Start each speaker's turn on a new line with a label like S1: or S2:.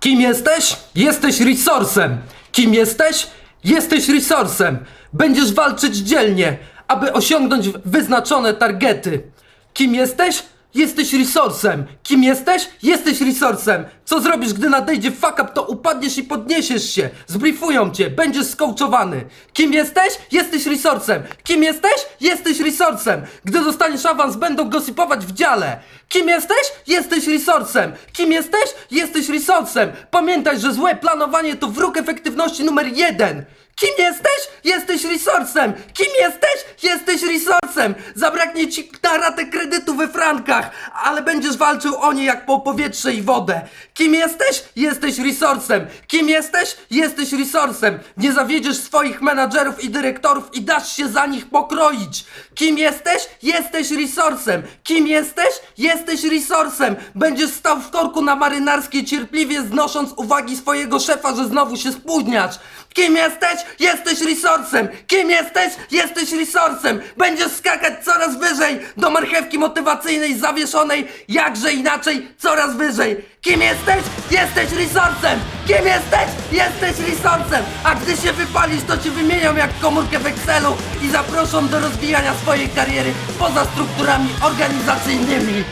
S1: Kim jesteś? Jesteś resourcem. Kim jesteś? Jesteś resourcem. Będziesz walczyć dzielnie, aby osiągnąć wyznaczone targety. Kim jesteś? Jesteś resourcem. Kim jesteś? Jesteś resourcem. Co zrobisz, gdy nadejdzie fuck up, to upadniesz i podniesiesz się. Zbriefują cię, będziesz skołczowany. Kim jesteś? Jesteś resourcem. Kim jesteś? Jesteś resourcem. Gdy dostaniesz awans, będą gossipować w dziale. Kim jesteś? Jesteś resourcem. Kim jesteś? Jesteś resourcem. Pamiętaj, że złe planowanie to wróg efektywności numer jeden. Kim jesteś? Jesteś resourcem! Kim jesteś? Jesteś resourcem! Zabraknie ci na ratę kredytu we frankach, ale będziesz walczył o nie jak po powietrze i wodę. Kim jesteś? Jesteś resourcem! Kim jesteś? Jesteś resourcem! Nie zawiedziesz swoich menadżerów i dyrektorów i dasz się za nich pokroić! Kim jesteś? Jesteś resourcem! Kim jesteś? Jesteś resourcem! Będziesz stał w korku na marynarskiej cierpliwie znosząc uwagi swojego szefa, że znowu się spóźniasz! Kim jesteś? Jesteś resourcem! Kim jesteś? Jesteś resourcem! Będziesz skakać coraz wyżej do marchewki motywacyjnej zawieszonej, jakże inaczej, coraz wyżej! Kim jesteś? Jesteś resourcem! Kim jesteś? Jesteś resourcem! A gdy się wypalisz, to cię wymienią jak komórkę w Excelu i zaproszą do rozwijania swojej kariery poza strukturami organizacyjnymi!